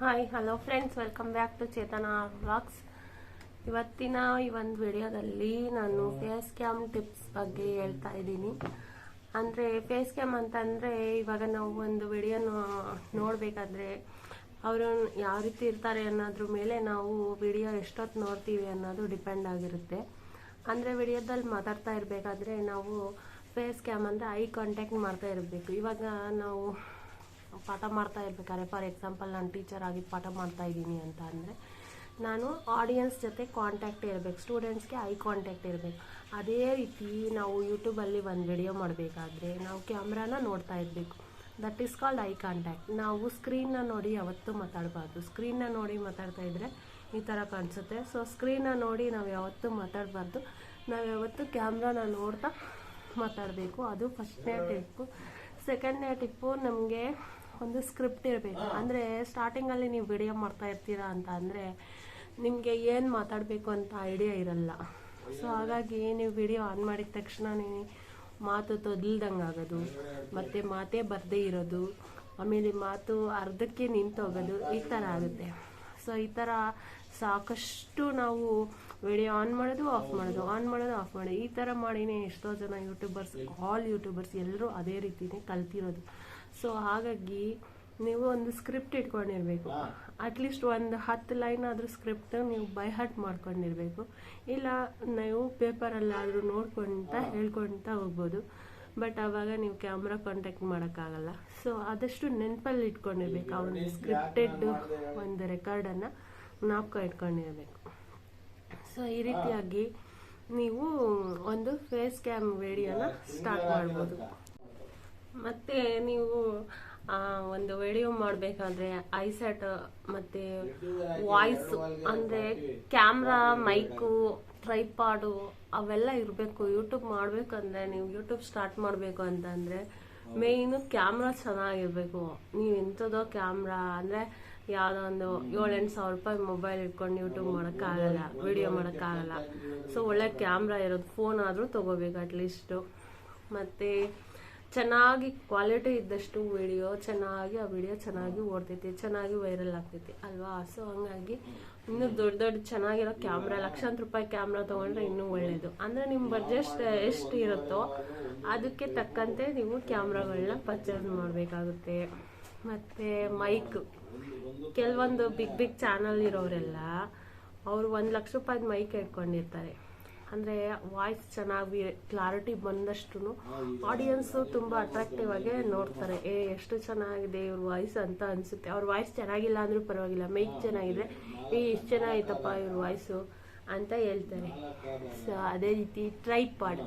Hi hello friends welcome back to Chetana vlogs ಇವತ್ತಿನ ಈ ಒಂದು ವಿಡಿಯೋದಲ್ಲಿ ನಾನು ಫೇಸ್ ಕ್ಯಾಮ್ ಟಿಪ್ಸ್ ಬಗ್ಗೆ ಹೇಳ್ತಾ ಇದ್ದೀನಿ. ಅಂದರೆ ಫೇಸ್ ಕ್ಯಾಮ್ ಅಂತಂದರೆ ಇವಾಗ ನಾವು ಒಂದು ವಿಡಿಯೋನ ನೋಡಬೇಕಾದ್ರೆ ಅವರು ಯಾವ ರೀತಿ ಇರ್ತಾರೆ ಅನ್ನೋದ್ರ ಮೇಲೆ ನಾವು ವಿಡಿಯೋ ಎಷ್ಟೊತ್ತು ನೋಡ್ತೀವಿ ಅನ್ನೋದು ಡಿಪೆಂಡ್ ಆಗಿರುತ್ತೆ. ಅಂದರೆ ವಿಡಿಯೋದಲ್ಲಿ ಮಾತಾಡ್ತಾ ಇರಬೇಕಾದ್ರೆ ನಾವು ಫೇಸ್ ಕ್ಯಾಮ್ ಅಂದರೆ ಐ ಕಾಂಟ್ಯಾಕ್ಟ್ ಮಾಡ್ತಾ ಇರಬೇಕು. ಇವಾಗ ನಾವು ಪಾಠ ಮಾಡ್ತಾ ಇರ್ಬೇಕಾದ್ರೆ ಫಾರ್ ಎಕ್ಸಾಂಪಲ್ ನಾನು ಟೀಚರ್ ಆಗಿ ಪಾಠ ಮಾಡ್ತಾ ಇದ್ದೀನಿ ಅಂತ ಅಂದರೆ, ನಾನು ಆಡಿಯನ್ಸ್ ಜೊತೆ ಕಾಂಟ್ಯಾಕ್ಟ್ ಇರಬೇಕು ಸ್ಟೂಡೆಂಟ್ಸ್ಗೆ ಐ ಕಾಂಟ್ಯಾಕ್ಟ್ ಇರಬೇಕು. ಅದೇ ರೀತಿ ನಾವು ಯೂಟ್ಯೂಬಲ್ಲಿ ಒಂದು ವಿಡಿಯೋ ಮಾಡಬೇಕಾದ್ರೆ, ನಾವು ಕ್ಯಾಮ್ರಾನ ನೋಡ್ತಾ ಇರಬೇಕು. That is called eye contact ನಾವು ಸ್ಕ್ರೀನ್ನ ನೋಡಿ ಯಾವತ್ತೂ ಮಾತಾಡಬಾರ್ದು. ಸ್ಕ್ರೀನ್ನ ನೋಡಿ ಮಾತಾಡ್ತಾ ಇದ್ದರೆ ಈ ಥರ ಕಾಣಿಸುತ್ತೆ. ಸೊ ಸ್ಕ್ರೀನ್ನ ನೋಡಿ ನಾವು ಯಾವತ್ತೂ ಮಾತಾಡಬಾರ್ದು. ನಾವು ಯಾವತ್ತೂ ಕ್ಯಾಮ್ರಾನ ನೋಡ್ತಾ ಮಾತಾಡಬೇಕು. ಅದು ಫಸ್ಟ್ನೇ ಟಿಪ್ಪು ಸೆಕೆಂಡ್ನೇ ಟಿಪ್ಪು ನಮಗೆ ಒಂದು ಸ್ಕ್ರಿಪ್ಟ್ ಇರಬೇಕು. ಅಂದರೆ ಸ್ಟಾರ್ಟಿಂಗಲ್ಲಿ ನೀವು ವಿಡಿಯೋ ಮಾಡ್ತಾ ಇರ್ತೀರಾ ಅಂತ ಅಂದರೆ ನಿಮಗೆ ಏನು ಮಾತಾಡಬೇಕು ಅಂತ ಐಡಿಯಾ ಇರಲ್ಲ. ಸೊ ಹಾಗಾಗಿ ನೀವು ವಿಡಿಯೋ ಆನ್ ಮಾಡಿದ ತಕ್ಷಣ ನೀವು ಮಾತು ತೊದಲ್ದಂಗೆ ಆಗೋದು ಮತ್ತು ಮಾತೇ ಬರದೇ ಇರೋದು ಆಮೇಲೆ ಮಾತು ಅರ್ಧಕ್ಕೆ ನಿಂತೋಗೋದು ಈ ಥರ ಆಗುತ್ತೆ. ಸೊ ಈ ಥರ ಸಾಕಷ್ಟು ನಾವು ವಿಡಿಯೋ ಆನ್ ಮಾಡೋದು ಆಫ್ ಮಾಡೋದು ಆನ್ ಮಾಡೋದು ಆಫ್ ಮಾಡೋದು. ಈ ಥರ ಮಾಡಿನೇ ಎಷ್ಟೋ ಜನ ಯೂಟ್ಯೂಬರ್ಸ್ ಆಲ್ ಯೂಟ್ಯೂಬರ್ಸ್ ಎಲ್ಲರೂ ಅದೇ ರೀತಿನೇ ಕಲ್ತಿರೋದು. ಸೊ ಹಾಗಾಗಿ ನೀವು ಒಂದು ಸ್ಕ್ರಿಪ್ಟ್ ಇಟ್ಕೊಂಡಿರ್ಬೇಕು. ಅಟ್ಲೀಸ್ಟ್ ಒಂದು ಹತ್ತು ಲೈನ್ ಆದರೂ ಸ್ಕ್ರಿಪ್ಟ್ ನೀವು ಬೈ ಹಾರ್ಟ್ ಮಾಡ್ಕೊಂಡಿರ್ಬೇಕು. ಇಲ್ಲ ನೀವು ಪೇಪರಲ್ಲಾದರೂ ನೋಡ್ಕೊಳ್ತಾ ಹೇಳ್ಕೊಳ್ತಾ ಹೋಗ್ಬೋದು. ಬಟ್ ಆವಾಗ ನೀವು ಕ್ಯಾಮ್ರಾ ಕಾಂಟ್ಯಾಕ್ಟ್ ಮಾಡೋಕ್ಕಾಗಲ್ಲ. ಸೊ ಆದಷ್ಟು ನೆನಪಲ್ಲಿ ಇಟ್ಕೊಂಡಿರ್ಬೇಕು. ಆ ಒಂದು ಸ್ಕ್ರಿಪ್ಟೆಡ್ ಒಂದು ರೆಕಾರ್ಡನ್ನು ನಾಪ್ಕ ಇಟ್ಕೊಂಡಿರ್ಬೇಕು. ಸೊ ಈ ರೀತಿಯಾಗಿ ನೀವು ಒಂದು ಫೇಸ್ ಕ್ಯಾಮ್ ವಿಡಿಯೋನ ಸ್ಟಾರ್ಟ್ ಮಾಡ್ಬೋದು. ಮತ್ತೆ ನೀವು ಒಂದು ವಿಡಿಯೋ ಮಾಡಬೇಕಾದ್ರೆ ಐಸೆಟ್ ಮತ್ತೆ ವಾಯ್ಸ್ ಅಂದರೆ ಕ್ಯಾಮ್ರಾ ಮೈಕು ಟ್ರೈಪಾಡು ಅವೆಲ್ಲ ಇರಬೇಕು. ಯೂಟ್ಯೂಬ್ ಮಾಡಬೇಕಂದ್ರೆ ನೀವು ಯೂಟ್ಯೂಬ್ ಸ್ಟಾರ್ಟ್ ಮಾಡಬೇಕು ಅಂತಂದರೆ ಮೇಯ್ನು ಕ್ಯಾಮ್ರಾ ಚೆನ್ನಾಗಿರ್ಬೇಕು. ನೀವು ಎಂಥದೋ ಕ್ಯಾಮ್ರಾ ಅಂದರೆ ಯಾವುದೋ ಒಂದು ಏಳೆಂಟು ಸಾವಿರ ರೂಪಾಯಿ ಮೊಬೈಲ್ ಇಟ್ಕೊಂಡು ಯೂಟ್ಯೂಬ್ ಮಾಡೋಕ್ಕಾಗಲ್ಲ ವಿಡಿಯೋ ಮಾಡೋಕ್ಕಾಗಲ್ಲ. ಸೊ ಒಳ್ಳೆ ಕ್ಯಾಮ್ರಾ ಇರೋದು ಫೋನ್ ಆದರೂ ತೊಗೋಬೇಕು ಅಟ್ಲೀಸ್ಟು ಮತ್ತು ಚೆನ್ನಾಗಿ ಕ್ವಾಲಿಟಿ ಇದ್ದಷ್ಟು ವಿಡಿಯೋ ಚೆನ್ನಾಗಿ ಆ ವಿಡಿಯೋ ಚೆನ್ನಾಗಿ ಓಡ್ತೈತಿ, ಚೆನ್ನಾಗಿ ವೈರಲ್ ಆಗ್ತೈತಿ, ಅಲ್ವಾ? ಸೊ ಹಂಗಾಗಿ ಇನ್ನೂ ದೊಡ್ಡ ದೊಡ್ಡ ಚೆನ್ನಾಗಿರೋ ಕ್ಯಾಮ್ರಾ ಲಕ್ಷಾಂತರ ರೂಪಾಯಿ ಕ್ಯಾಮ್ರಾ ತೊಗೊಂಡ್ರೆ ಇನ್ನೂ ಒಳ್ಳೆಯದು ಅಂದರೆ ನಿಮ್ಮ ಬಜೆಟ್ ಎಷ್ಟು ಇರುತ್ತೋ ಅದಕ್ಕೆ ತಕ್ಕಂತೆ ನೀವು ಕ್ಯಾಮ್ರಾಗಳನ್ನ ಪರ್ಚೇಸ್ ಮಾಡಬೇಕಾಗುತ್ತೆ. ಮತ್ತು ಮೈಕ್ ಕೆಲವೊಂದು ಬಿಗ್ ಬಿಗ್ ಚಾನಲ್ ಇರೋರೆಲ್ಲ ಅವರು ಒಂದು ಲಕ್ಷ ರೂಪಾಯಿ ಮೈಕ್ ಇಟ್ಕೊಂಡಿರ್ತಾರೆ ಅಂದರೆ ವಾಯ್ಸ್ ಚೆನ್ನಾಗಿ ಕ್ಲಾರಿಟಿ ಬಂದಷ್ಟು ಆಡಿಯನ್ಸು ತುಂಬ ಅಟ್ರಾಕ್ಟಿವ್ ಆಗಿ ನೋಡ್ತಾರೆ. ಏ ಎಷ್ಟು ಚೆನ್ನಾಗಿದೆ ಇವ್ರ ವಾಯ್ಸ್ ಅಂತ ಅನಿಸುತ್ತೆ. ಅವ್ರ ವಾಯ್ಸ್ ಚೆನ್ನಾಗಿಲ್ಲ ಅಂದ್ರೂ ಪರವಾಗಿಲ್ಲ. ಮೇಕ್ ಚೆನ್ನಾಗಿದೆ. ಏ ಎಷ್ಟು ಚೆನ್ನಾಗಿತ್ತಪ್ಪ ಇವ್ರ ವಾಯ್ಸು ಅಂತ ಹೇಳ್ತಾರೆ. ಸೊ ಅದೇ ರೀತಿ ಟ್ರೈಪಾಡ್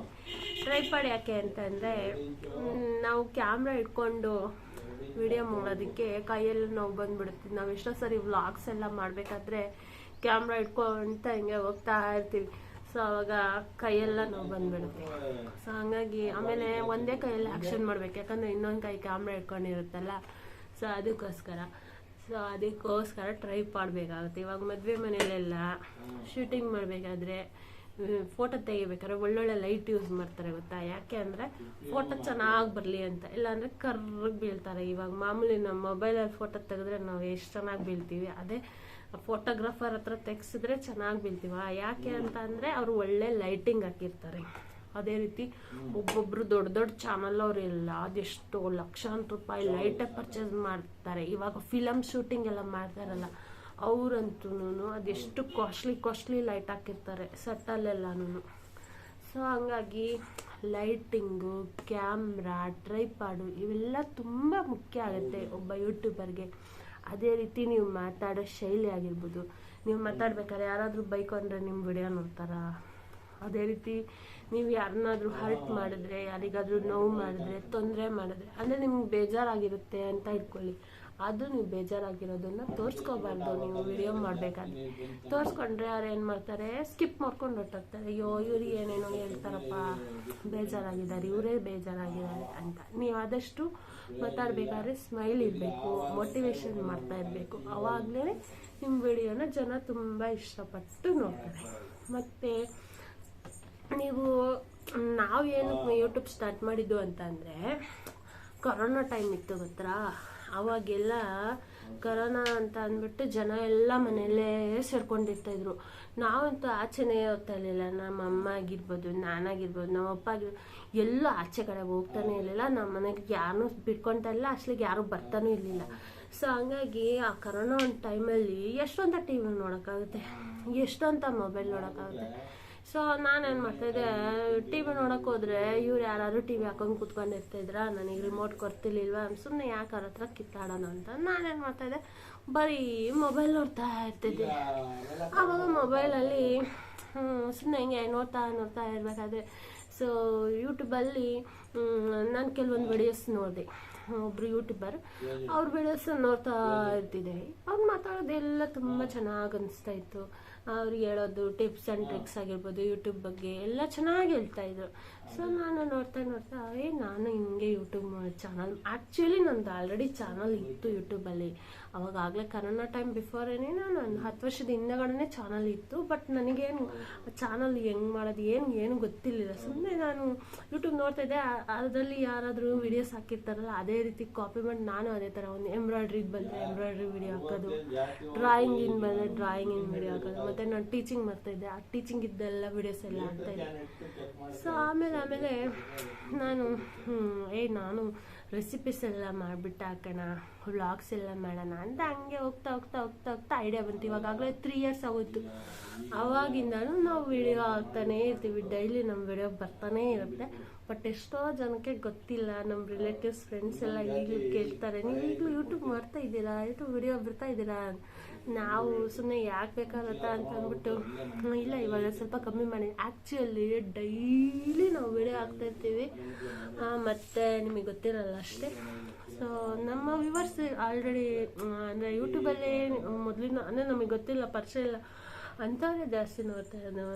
ಟ್ರೈಪಾಡ್ ಯಾಕೆ ಅಂತಂದರೆ ನಾವು ಕ್ಯಾಮ್ರಾ ಇಟ್ಕೊಂಡು ವಿಡಿಯೋ ಮಾಡೋದಕ್ಕೆ ಕೈಯಲ್ಲಿ ನಾವು ಬಂದ್ಬಿಡುತ್ತೆ. ನಾವು ಎಷ್ಟೋ ಸರಿ ವ್ಲಾಗ್ಸ್ ಎಲ್ಲ ಮಾಡಬೇಕಾದ್ರೆ ಕ್ಯಾಮ್ರಾ ಇಟ್ಕೊಂತ ಹಿಂಗೆ ಹೋಗ್ತಾ ಇರ್ತೀವಿ. ಸೊ ಅವಾಗ ಕೈಯೆಲ್ಲ ನೋವು ಬಂದ್ಬಿಡುತ್ತೆ. ಸೊ ಹಂಗಾಗಿ ಆಮೇಲೆ ಒಂದೇ ಕೈಯಲ್ಲಿ ಆ್ಯಕ್ಷನ್ ಮಾಡ್ಬೇಕು. ಯಾಕಂದ್ರೆ ಇನ್ನೊಂದು ಕೈ ಕ್ಯಾಮ್ರಾ ಇಟ್ಕೊಂಡಿರುತ್ತಲ್ಲ ಸೊ ಅದಕ್ಕೋಸ್ಕರ. ಸೊ ಅದಕ್ಕೋಸ್ಕರ ಟ್ರೈ ಮಾಡಬೇಕಾಗುತ್ತೆ. ಇವಾಗ ಮದುವೆ ಮನೆಯಲ್ಲೆಲ್ಲ ಶೂಟಿಂಗ್ ಮಾಡಬೇಕಾದ್ರೆ ಫೋಟೋ ತೆಗಿಬೇಕಾದ್ರೆ ಒಳ್ಳೊಳ್ಳೆ ಲೈಟ್ ಯೂಸ್ ಮಾಡ್ತಾರೆ ಗೊತ್ತಾ? ಯಾಕೆ ಅಂದರೆ ಫೋಟೋ ಚೆನ್ನಾಗಿ ಬರಲಿ ಅಂತ. ಇಲ್ಲಾಂದರೆ ಕರ್ರಗೆ ಬೀಳ್ತಾರೆ. ಇವಾಗ ಮಾಮೂಲಿ ನಮ್ಮ ಮೊಬೈಲಲ್ಲಿ ಫೋಟೋ ತೆಗೆದ್ರೆ ನಾವು ಎಷ್ಟು ಚೆನ್ನಾಗಿ ಬೀಳ್ತೀವಿ, ಅದೇ ಫೋಟೋಗ್ರಾಫರ್ ಹತ್ರ ತೆಗ್ಸಿದ್ರೆ ಚೆನ್ನಾಗಿ ಬೀಳ್ತೀವ? ಯಾಕೆ ಅಂತ ಅಂದರೆ ಅವರು ಒಳ್ಳೆ ಲೈಟಿಂಗ್ ಹಾಕಿರ್ತಾರೆ. ಅದೇ ರೀತಿ ಒಬ್ಬೊಬ್ರು ದೊಡ್ಡ ದೊಡ್ಡ ಚಾನಲ್ ಅವರೆಲ್ಲ ಅದೆಷ್ಟು ಲಕ್ಷಾಂತರ ರೂಪಾಯಿ ಲೈಟೇ ಪರ್ಚೇಸ್ ಮಾಡ್ತಾರೆ. ಇವಾಗ ಫಿಲಮ್ ಶೂಟಿಂಗ್ ಎಲ್ಲ ಮಾಡ್ತಾರಲ್ಲ ಅವರಂತೂ ಅದೆಷ್ಟು ಕಾಸ್ಟ್ಲಿ ಕಾಸ್ಟ್ಲಿ ಲೈಟ್ ಹಾಕಿರ್ತಾರೆ ಸೆಟ್ಟಲ್ಲೆಲ್ಲನೂ ಸೊ ಹಂಗಾಗಿ ಲೈಟಿಂಗು ಕ್ಯಾಮ್ರಾ ಟ್ರೈಪಾಡು ಇವೆಲ್ಲ ತುಂಬ ಮುಖ್ಯ ಆಗುತ್ತೆ ಒಬ್ಬ ಯೂಟ್ಯೂಬರ್ಗೆ ಅದೇ ರೀತಿ ನೀವು ಮಾತಾಡೋ ಶೈಲಿ ಆಗಿರ್ಬೋದು. ನೀವು ಮಾತಾಡ್ಬೇಕಾದ್ರೆ ಯಾರಾದರೂ ಬೈಕ್ ಅಂದರೆ ನಿಮ್ಮ ವಿಡಿಯೋ ನೋಡ್ತಾರಾ? ಅದೇ ರೀತಿ ನೀವು ಯಾರನ್ನಾದ್ರೂ ಹರ್ಟ್ ಮಾಡಿದ್ರೆ ಯಾರಿಗಾದ್ರೂ ನೋವು ಮಾಡಿದ್ರೆ ತೊಂದರೆ ಮಾಡಿದ್ರೆ ಅಂದರೆ ನಿಮ್ಗೆ ಬೇಜಾರಾಗಿರುತ್ತೆ ಅಂತ ಇಟ್ಕೊಳ್ಳಿ. ಅದು ನೀವು ಬೇಜಾರಾಗಿರೋದನ್ನ ತೋರಿಸ್ಕೋಬಾರ್ದು. ನೀವು ವಿಡಿಯೋ ಮಾಡಬೇಕಾದ್ರೆ. ತೋರಿಸ್ಕೊಂಡ್ರೆ ಅವ್ರು ಏನು ಮಾಡ್ತಾರೆ? ಸ್ಕಿಪ್ ಮಾಡ್ಕೊಂಡು ಹೊಟ್ಟೋಗ್ತಾರೆ ಅಯ್ಯೋ ಇವ್ರು ಏನೇನೋ ಹೇಳ್ತಾರಪ್ಪ. ಬೇಜಾರಾಗಿದ್ದಾರೆ. ಇವರೇ ಬೇಜಾರಾಗಿದ್ದಾರೆ ಅಂತ. ನೀವು ಆದಷ್ಟು ಮಾತಾಡಬೇಕಾದ್ರೆ ಸ್ಮೈಲ್ ಇರಬೇಕು. ಮೋಟಿವೇಶನ್ ಮಾಡ್ತಾ ಇರಬೇಕು. ಅವಾಗಲೇ ನಿಮ್ಮ ವಿಡಿಯೋನ ಜನ ತುಂಬ ಇಷ್ಟಪಟ್ಟು ನೋಡ್ತಾರೆ. ಮತ್ತು ನೀವು ನಾವೇನು ಯೂಟ್ಯೂಬ್ ಸ್ಟಾರ್ಟ್ ಮಾಡಿದ್ದು ಅಂತ ಅಂದರೆ ಕೊರೋನಾ ಟೈಮ್ ಇತ್ತು ಗೊತ್ತಾ? ಅವಾಗೆಲ್ಲ ಕೊರೋನಾ ಅಂತ ಅಂದ್ಬಿಟ್ಟು ಜನ ಎಲ್ಲ ಮನೆಯಲ್ಲೇ ಸೇರ್ಕೊಂಡಿರ್ತಾ ಇದ್ರು ನಾವಂತೂ ಆಚೆನೇ ಹೋಗ್ತಾ ಇರಲಿಲ್ಲ. ನಮ್ಮ ಅಮ್ಮ ಆಗಿರ್ಬೋದು ನಾನಾಗಿರ್ಬೋದು ನಮ್ಮ ಅಪ್ಪ ಆಗಿರ್ಬೋದು ಎಲ್ಲೂ ಆಚೆ ಕಡೆ ಹೋಗ್ತಾನೆ ಇರಲಿಲ್ಲ. ನಮ್ಮ ಮನೆಗೆ ಯಾರನ್ನೂ ಬಿಟ್ಕೊತಾ ಇಲ್ಲ ಅಷ್ಟಲಿಗೆ ಯಾರೂ ಬರ್ತಾನೂ ಇರಲಿಲ್ಲ. ಸೊ ಹಂಗಾಗಿ ಆ ಕರೋನಾ ಒಂದು ಟೈಮಲ್ಲಿ ಎಷ್ಟೊಂತ ಟಿ ವಿ ನೋಡೋಕ್ಕಾಗುತ್ತೆ? ಎಷ್ಟೊಂತ ಮೊಬೈಲ್ ನೋಡೋಕ್ಕಾಗುತ್ತೆ? ಸೊ ನಾನೇನು ಮಾಡ್ತಾಯಿದ್ದೆ ಟಿ ವಿ ನೋಡೋಕೆ ಹೋದ್ರೆ ಇವ್ರು ಯಾರಾದರೂ ಟಿ ವಿ ಹಾಕೊಂಡು ಕೂತ್ಕೊಂಡಿರ್ತಿದ್ರ ನನಗೆ ರಿಮೋಟ್ ಕೊಡ್ತಿರ್ಲಿಲ್ವಾ ಸುಮ್ಮನೆ ಯಾಕೆ ಅವ್ರ ಹತ್ರ ಕಿತ್ತಾಡೋಣ ಅಂತ. ನಾನೇನು ಮಾಡ್ತಾಯಿದ್ದೆ ಬರೀ ಮೊಬೈಲ್ ನೋಡ್ತಾ ಇರ್ತಿದ್ದೆ. ಆವಾಗ ಮೊಬೈಲಲ್ಲಿ ಸುಮ್ಮನೆ ಹಿಂಗೆ ನೋಡ್ತಾ ನೋಡ್ತಾ ಇರಬೇಕಾದ್ರೆ ಸೊ ಯೂಟ್ಯೂಬಲ್ಲಿ ನಾನು ಕೆಲವೊಂದು ವಿಡಿಯೋಸ್ ನೋಡಿದೆ. ಒಬ್ರು ಯೂಟ್ಯೂಬರ್ ಅವ್ರ ವಿಡಿಯೋಸ್ ನೋಡ್ತಾ ಇರ್ತಿದ್ದೆ. ಅವ್ರು ಮಾತಾಡೋದೆಲ್ಲ ತುಂಬ ಚೆನ್ನಾಗಿ ಅನಿಸ್ತಾ ಇತ್ತು. ಅವ್ರು ಹೇಳೋದು ಟಿಪ್ಸ್ ಆ್ಯಂಡ್ ಟ್ರಿಕ್ಸ್ ಆಗಿರ್ಬೋದು ಯೂಟ್ಯೂಬ್ ಬಗ್ಗೆ ಎಲ್ಲ ಚೆನ್ನಾಗಿ ಹೇಳ್ತಾ ಇದ್ರು. ಸೊ ನಾನು ನೋಡ್ತಾ ನೋಡ್ತಾ, ಏ, ನಾನು ಹಿಂಗೆ ಯೂಟ್ಯೂಬ್ ಚಾನಲ್ ಆ್ಯಕ್ಚುಲಿ ನಂದು ಆಲ್ರೆಡಿ ಚಾನಲ್ ಇತ್ತು ಯೂಟ್ಯೂಬಲ್ಲಿ ಅವಾಗ ಆಗಲೇ ಕರೋನಾ ಟೈಮ್ ಬಿಫೋರ್ ಬಿಫೋರೇನೆ ನಾನು ಹತ್ತು ವರ್ಷದ ಹಿಂದೆಗಡೆ ಚಾನಲ್ ಇತ್ತು. ಬಟ್ ನನಗೇನು ಚಾನಲ್ ಹೆಂಗೆ ಮಾಡೋದು, ಏನು ಏನು ಗೊತ್ತಿರಲಿಲ್ಲ. ಸುಮ್ಮನೆ ನಾನು ಯೂಟ್ಯೂಬ್ ನೋಡ್ತಾ ಇದ್ದೆ. ಅದರಲ್ಲಿ ಯಾರಾದರೂ ವಿಡಿಯೋಸ್ ಹಾಕಿರ್ತಾರಲ್ಲ, ಅದೇ ರೀತಿ ಕಾಪಿ ಮಾಡಿ ನಾನು ಅದೇ ಥರ ಒಂದು ಎಂಬ್ರಾಯ್ಡ್ರಿಗೆ ಬಂದರೆ ಎಂಬ್ರಾಯ್ಡ್ರಿ ವಿಡಿಯೋ ಹಾಕೋದು ಡ್ರಾಯಿಂಗ್ ಇನ್ ಬಂದರೆ ಡ್ರಾಯಿಂಗ್ ಇನ್ ವಿಡಿಯೋ ಹಾಕೋದು. ಮತ್ತು ನಾನು ಟೀಚಿಂಗ್ ಮಾಡ್ತಾ ಇದ್ದೆ. ಆ ಟೀಚಿಂಗ್ ಇದ್ದೆಲ್ಲ ವಿಡಿಯೋಸ್ ಎಲ್ಲ ಹಾಕ್ತಾಯಿದ್ದೆ ಸೊ ಆಮೇಲೆ ಆಮೇಲೆ ನಾನು ಏ, ನಾನು ರೆಸಿಪೀಸ್ ಎಲ್ಲ ಮಾಡಿಬಿಟ್ಟು ಹಾಕೋಣ ವ್ಲಾಗ್ಸ್ ಎಲ್ಲ ಮಾಡೋಣ ಅಂತ ಹಂಗೆ ಹೋಗ್ತಾ ಹೋಗ್ತಾ ಹೋಗ್ತಾ ಹೋಗ್ತಾ ಐಡಿಯಾ ಬಂತು. ಇವಾಗಲೇ ತ್ರೀ ಇಯರ್ಸ್ ಆಗೋಯ್ತು. ಅವಾಗಿಂದನೂ ನಾವು ವಿಡಿಯೋ ಹಾಕ್ತಾನೇ ಇರ್ತೀವಿ. ಡೈಲಿ ನಮ್ಮ ವಿಡಿಯೋ ಬರ್ತಾನೇ ಇರುತ್ತೆ. ಬಟ್ ಎಷ್ಟೋ ಜನಕ್ಕೆ ಗೊತ್ತಿಲ್ಲ. ನಮ್ಮ ರಿಲೇಟಿವ್ಸ್ ಫ್ರೆಂಡ್ಸ್ ಎಲ್ಲ ಈಗಲೂ ಕೇಳ್ತಾರೆ. ನೀವು ಈಗಲೂ ಯೂಟ್ಯೂಬ್ ಮಾಡ್ತಾ ಇದ್ದೀರಾ ಯೂಟ್ಯೂಬ್ ವಿಡಿಯೋ ಬರ್ತಾ ಇದ್ದೀರಾ ನಾವು ಸುಮ್ಮನೆ ಯಾಕೆ ಬೇಕಾಗತ್ತ ಅಂತ ಅಂದ್ಬಿಟ್ಟು ಇಲ್ಲ, ಇವಾಗ ಸ್ವಲ್ಪ ಕಮ್ಮಿ ಮಾಡಿ. ಆ್ಯಕ್ಚುಲಿ ಡೈಲಿ ನಾವು ವಿಡಿಯೋ ಹಾಕ್ತಾ ಇರ್ತೀವಿ. ಮತ್ತು ನಿಮಗೆ ಗೊತ್ತಿರಲ್ಲ ಅಷ್ಟೇ. ಸೊ ನಮ್ಮ ವ್ಯೂವರ್ಸ್ ಆಲ್ರೆಡಿ ಅಂದರೆ ಯೂಟ್ಯೂಬಲ್ಲಿ ಮೊದಲಿನ ಅಂದರೆ ನಮಗೆ ಗೊತ್ತಿಲ್ಲ, ಪರಿಚಯ ಇಲ್ಲ. ಅಂಥವ್ರೆ ಜಾಸ್ತಿ ನೋಡ್ತಾ ಇರೋದು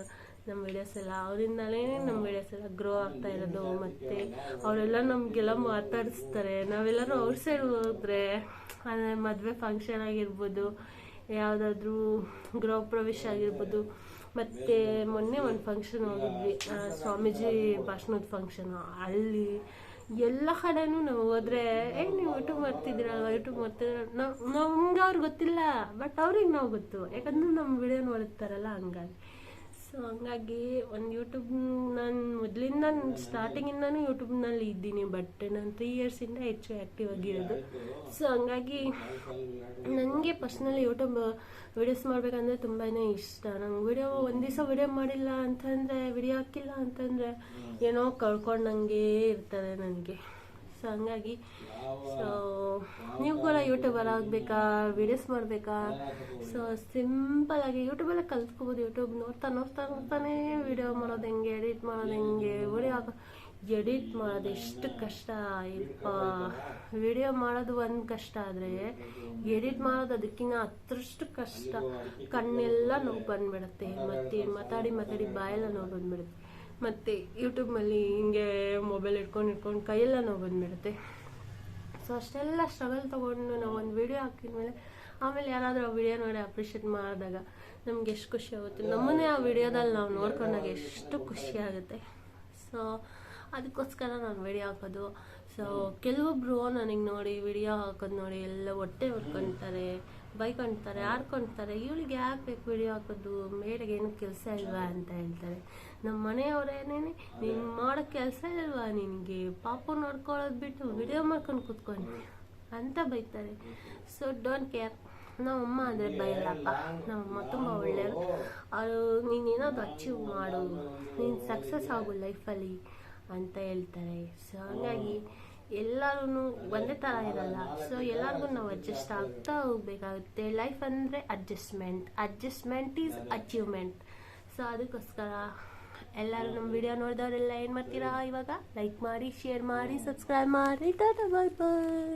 ನಮ್ಮ ವಿಡಿಯೋಸ್ ಎಲ್ಲ. ಅವರಿಂದಲೇ ನಮ್ಮ ವಿಡಿಯೋಸ್ ಎಲ್ಲ ಗ್ರೋ ಆಗ್ತಾ ಇರೋದು. ಮತ್ತು ಅವರೆಲ್ಲ ನಮಗೆಲ್ಲ ಮಾತಾಡಿಸ್ತಾರೆ. ನಾವೆಲ್ಲರೂ ಅವ್ರ ಸೈಡ್ ಹೋದ್ರೆ, ಅಂದರೆ ಮದುವೆ ಫಂಕ್ಷನ್ ಆಗಿರ್ಬೋದು ಯಾವುದಾದ್ರೂ ಗೃಹ ಪ್ರವೇಶ ಆಗಿರ್ಬೋದು, ಮತ್ತು ಮೊನ್ನೆ ಒಂದು ಫಂಕ್ಷನ್ ಹೋಗಿದ್ವಿ. ಸ್ವಾಮೀಜಿ ಭಾಷಣದ ಫಂಕ್ಷನು ಅಲ್ಲಿ ಎಲ್ಲ ಕಡೆನೂ ನಾವು ಹೋದ್ರೆ, ಏ, ನೀವು ಯೂಟ್ಯೂಬ್ ಮಾಡ್ತಿದ್ದೀರಲ್ವ, ಯೂಟ್ಯೂಬ್ ಮಾಡ್ತಿದ್ದೀರ? ನಾವು ನಮ್ಗೆ ಅವ್ರಿಗೆ ಗೊತ್ತಿಲ್ಲ ಬಟ್ ಅವ್ರಿಗೆ ನಾವು ಗೊತ್ತು. ಯಾಕಂದ್ರೆ ನಮ್ಮ ವಿಡಿಯೋ ನೋಡುತ್ತಾರಲ್ಲ ಹಂಗಾಗಿ. ಸೊ ಹಂಗಾಗಿ ಒಂದು ಯೂಟ್ಯೂಬ್ ನಾನು ಮೊದಲಿಂದ ಸ್ಟಾರ್ಟಿಂಗಿಂದನೂ ಯೂಟ್ಯೂಬ್ನಲ್ಲಿ ಇದ್ದೀನಿ ಬಟ್ ನಾನು ತ್ರೀ ಇಯರ್ಸಿಂದ ಹೆಚ್ಚು ಆ್ಯಕ್ಟಿವ್ ಆಗಿರೋದು ಸೊ ಹಂಗಾಗಿ ನನಗೆ ಪರ್ಸ್ನಲಿ ಯೂಟ್ಯೂಬ್ ವಿಡಿಯೋಸ್ ಮಾಡಬೇಕಂದ್ರೆ ತುಂಬಾ ಇಷ್ಟ. ನಂಗೆ ವಿಡಿಯೋ ಒಂದು ದಿವಸ ವಿಡಿಯೋ ಮಾಡಿಲ್ಲ ಅಂತಂದರೆ ವಿಡಿಯೋ ಹಾಕಿಲ್ಲ ಅಂತಂದರೆ ಏನೋ ಕಳ್ಕೊಂಡಂಗೆ ಇರ್ತದೆ ನನಗೆ ಸೊ ಹಂಗಾಗಿ ಸೊ ನೀವು ಕೂಡ ಯೂಟ್ಯೂಬಲ್ಲಿ ಆಗಬೇಕಾ? ವಿಡಿಯೋಸ್ ಮಾಡಬೇಕಾ? ಸೊ ಸಿಂಪಲಾಗಿ ಯೂಟ್ಯೂಬಲ್ಲೇ ಕಲ್ತ್ಕೋಬೋದು. ಯೂಟ್ಯೂಬ್ ನೋಡ್ತಾ ನೋಡ್ತಾ ನೋಡ್ತಾನೇ ವಿಡಿಯೋ ಮಾಡೋದು ಹೆಂಗೆ ಎಡಿಟ್ ಮಾಡೋದು ಹೆಂಗೆ? ವಿಡಿಯೋ ಹಾಕೋ ಎಡಿಟ್ ಮಾಡೋದು ಎಷ್ಟು ಕಷ್ಟ ಇಪ್ಪ ವಿಡಿಯೋ ಮಾಡೋದು ಒಂದು ಕಷ್ಟ ಆದರೆ ಎಡಿಟ್ ಮಾಡೋದು ಅದಕ್ಕಿಂತ ಹತ್ತರಷ್ಟು ಕಷ್ಟ. ಕಣ್ಣೆಲ್ಲ ನೋವು ಬಂದ್ಬಿಡುತ್ತೆ. ಮತ್ತು ಮಾತಾಡಿ ಮಾತಾಡಿ ಬಾಯೆಲ್ಲ ನೋವು ಬಂದ್ಬಿಡುತ್ತೆ. ಮತ್ತು ಯೂಟ್ಯೂಬ್ನಲ್ಲಿ ಹಿಂಗೆ ಮೊಬೈಲ್ ಇಟ್ಕೊಂಡು ಇಟ್ಕೊಂಡು ಕೈಯೆಲ್ಲ ನೋವು ಬಂದುಬಿಡುತ್ತೆ. ಸೊ ಅಷ್ಟೆಲ್ಲ ಸ್ಟ್ರಗಲ್ ತೊಗೊಂಡು ನಾವು ಒಂದು ವಿಡಿಯೋ ಹಾಕಿದ್ಮೇಲೆ ಆಮೇಲೆ ಯಾರಾದರೂ ಆ ವಿಡಿಯೋ ನೋಡಿ ಅಪ್ರಿಷಿಯೇಟ್ ಮಾಡಿದಾಗ ನಮ್ಗೆ ಎಷ್ಟು ಖುಷಿ ಆಗುತ್ತೆ. ನಮ್ಮನ್ನೇ ಆ ವಿಡಿಯೋದಲ್ಲಿ ನಾವು ನೋಡ್ಕೊಂಡಾಗ ಎಷ್ಟು ಖುಷಿ ಆಗುತ್ತೆ. ಸೊ ಅದಕ್ಕೋಸ್ಕರ ನಾನು ವಿಡಿಯೋ ಹಾಕೋದು. ಸೊ ಕೆಲವೊಬ್ರು ನನಗೆ ನೋಡಿ ವಿಡಿಯೋ ಹಾಕೋದು ನೋಡಿ ಎಲ್ಲ ಹೊಟ್ಟೆ ಹೊಡ್ಕೊತಾರೆ ಬೈಕೊಂತಾರೆ ಆಡ್ಕೊತಾರೆ ಇವಳಿಗೆ ಯಾಕೆ ಬೇಕು ವಿಡಿಯೋ ಹಾಕೋದು? ಮೇರೆಗೆ ಏನು ಕೆಲಸ ಇಲ್ವಾ ಅಂತ ಹೇಳ್ತಾರೆ. ನಮ್ಮ ಮನೆಯವರೇನೇ ನೀನು ಮಾಡೋ ಕೆಲಸ ಇಲ್ವಾ ನಿನಗೆ? ಪಾಪು ನೋಡ್ಕೊಳ್ಳೋದು ಬಿಟ್ಟು ವಿಡಿಯೋ ಮಾಡ್ಕೊಂಡು ಕೂತ್ಕೊಂಡು. ಅಂತ ಬೈತಾರೆ. ಸೊ ಡೋಂಟ್ ಕೇರ್ ನಮ್ಮಮ್ಮ ಅಂದರೆ ಬೈಯಲ್ಲಪ್ಪ ನಮ್ಮಮ್ಮ ತುಂಬ ಒಳ್ಳೆಯವರು. ಅವರು ನೀನೇನಾದ್ರು ಅಚೀವ್ ಮಾಡು. ನೀನು ಸಕ್ಸಸ್ ಆಗು ಲೈಫಲ್ಲಿ ಅಂತ ಹೇಳ್ತಾರೆ. ಸೊ ಹಾಗಾಗಿ ಎಲ್ಲರೂ ಒಂದೇ ಥರ ಇರಲ್ಲ. ಸೊ ಎಲ್ಲರಿಗೂ ನಾವು ಅಡ್ಜಸ್ಟ್ ಆಗ್ತಾ ಹೋಗ್ಬೇಕಾಗುತ್ತೆ. ಲೈಫ್ ಅಂದರೆ adjustment adjustment is achievement so ಅದಕ್ಕೋಸ್ಕರ ಎಲ್ಲರೂ ನಮ್ಮ ವಿಡಿಯೋ ನೋಡಿದವರೆಲ್ಲ ಏನು ಮಾಡ್ತೀರಾ ಇವಾಗ? ಲೈಕ್ ಮಾಡಿ ಶೇರ್ ಮಾಡಿ ಸಬ್ಸ್ಕ್ರೈಬ್ ಮಾಡಿ. ಟಾಟಾ ಬಾಯ್ ಬಾಯ್